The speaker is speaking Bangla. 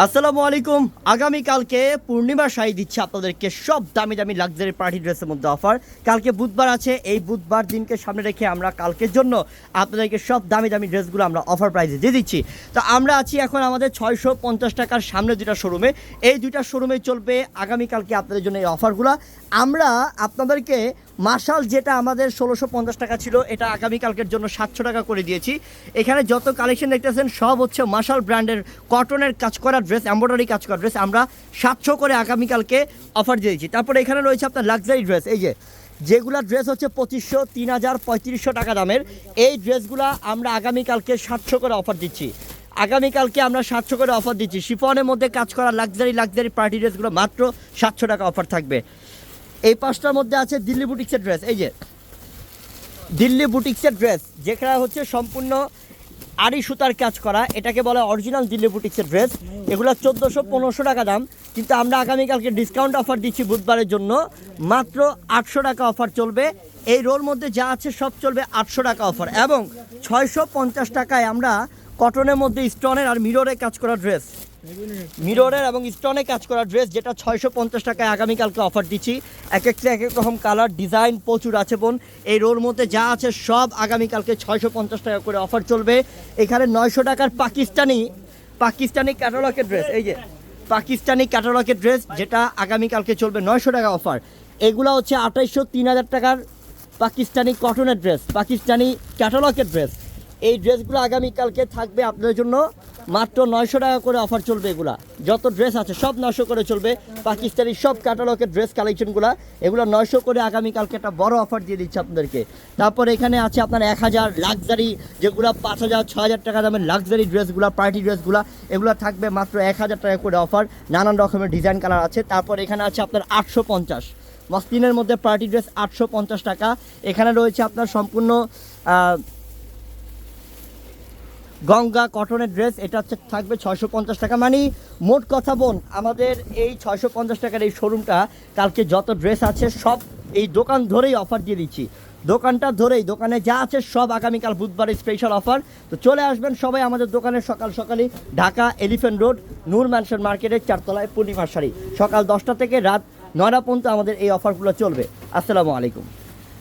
আসসালামু আলাইকুম। আগামীকালকে পূর্ণিমা শাড়ি দিচ্ছে আপনাদেরকে সব দামি দামি লাক্সারি পার্টি ড্রেসের মধ্যে অফার কালকে বুধবার আছে, এই বুধবার দিনকে সামনে রেখে আমরা কালকের জন্য আপনাদেরকে সব দামি দামি ড্রেসগুলো আমরা অফার প্রাইসে দিয়ে দিচ্ছি। তো আমরা আছি এখন আমাদের ছয়শো পঞ্চাশ টাকার সামনে দুটা শোরুমে এই দুইটা শোরুমে চলবে আগামীকালকে আপনাদের জন্য এই অফারগুলো আমরা আপনাদেরকে মার্শাল, যেটা আমাদের ষোলোশো পঞ্চাশ টাকা ছিল, এটা আগামীকালকের জন্য সাতশো টাকা করে দিয়েছি। এখানে যত কালেকশন দেখতেছেন, সব হচ্ছে মার্শাল ব্র্যান্ডের কটনের কাজ করা ড্রেস এম্ব্রয়ডারি কাজ করা ড্রেস আমরা সাতশো করে আগামীকালকে অফার দিয়েছি। তারপরে এখানে রয়েছে আপনার লাক্সারি ড্রেস এই যে, যেগুলা ড্রেস হচ্ছে পঁচিশশো, তিন হাজার, পঁয়ত্রিশশো টাকা দামের, এই ড্রেসগুলা আমরা আগামীকালকে সাতশো করে অফার দিচ্ছি। আগামীকালকে আমরা সাতশো করে অফার দিচ্ছি। শিফনের মধ্যে কাজ করা লাক্সারি লাক্সারি পার্টি ড্রেসগুলো মাত্র সাতশো টাকা অফার থাকবে। এই পাঁচটার মধ্যে আছে দিল্লি বুটিক্সের ড্রেস এই যে। দিল্লি বুটিক্সের ড্রেস যেখানে হচ্ছে সম্পূর্ণ আড়ি সুতার কাজ করা, এটাকে বলে অরিজিনাল দিল্লি বুটিক্সের ড্রেস এগুলো চোদ্দোশো পনেরোশো টাকা দাম, কিন্তু আমরা আগামীকালকে ডিসকাউন্ট অফার দিচ্ছি বুধবারের জন্য। মাত্র আটশো টাকা অফার চলবে। এই রোল মধ্যে যা আছে সব চলবে আটশো টাকা অফার এবং ছয়শো পঞ্চাশ টাকায় আমরা কটনের মধ্যে স্টোনের আর মিররে কাজ করা ড্রেস মিররের এবং স্টোনে কাজ করা ড্রেস যেটা ছয়শো পঞ্চাশ টাকায় আগামীকালকে অফার দিচ্ছি। এক একটা এক এক রকম কালার ডিজাইন প্রচুর আছে বোন। এই রোর মধ্যে যা আছে সব আগামীকালকে ছয়শো পঞ্চাশ টাকা করে অফার চলবে। এখানে নয়শো টাকার পাকিস্তানি পাকিস্তানি ক্যাটালগের ড্রেস এই যে, পাকিস্তানি ক্যাটালগের ড্রেস যেটা আগামীকালকে চলবে নয়শো টাকা অফার এগুলো হচ্ছে আঠাইশশো তিন হাজার টাকার পাকিস্তানি কটনের ড্রেস পাকিস্তানি ক্যাটালগের ড্রেস এই ড্রেসগুলো আগামীকালকে থাকবে আপনাদের জন্য মাত্র নয়শো টাকা করে অফার চলবে এগুলা। যত ড্রেস আছে সব নয়শো করে চলবে। পাকিস্তানি সব ক্যাটালগের ড্রেস কালেকশনগুলো এগুলো নয়শো করে আগামীকালকে একটা বড় অফার দিয়ে দিচ্ছে আপনাদেরকে। তারপর এখানে আছে আপনার এক হাজার লাক্সারি যেগুলো পাঁচ হাজার, ছ হাজার টাকা দামের লাক্সারি ড্রেসগুলো পার্টি ড্রেসগুলো এগুলো থাকবে মাত্র এক হাজার টাকা করে অফার নানান রকমের ডিজাইন কালার আছে। তারপর এখানে আছে আপনার আটশো পঞ্চাশ। মসলিনের মধ্যে পার্টি ড্রেস আটশো পঞ্চাশ টাকা। এখানে রয়েছে আপনার সম্পূর্ণ গঙ্গা কটনের ড্রেস, এটা হচ্ছে থাকবে ছয়শো পঞ্চাশ টাকা। মানে মোট কথা বোন, আমাদের এই ছয়শো পঞ্চাশ টাকার এই শোরুমটা কালকে যত ড্রেস আছে, সব এই দোকান ধরেই অফার দিয়ে দিচ্ছি। দোকানটা ধরেই, দোকানে যা আছে, সব আগামীকাল বুধবারের স্পেশাল অফার তো চলে আসবেন সবাই আমাদের দোকানে সকাল সকালই, Dhaka elephant road Noor mansion মার্কেটের চারতলায় পূর্ণিমার শাড়ি। সকাল দশটা থেকে রাত নয়টা পর্যন্ত আমাদের এই অফারগুলো চলবে। আসসালামু আলাইকুম।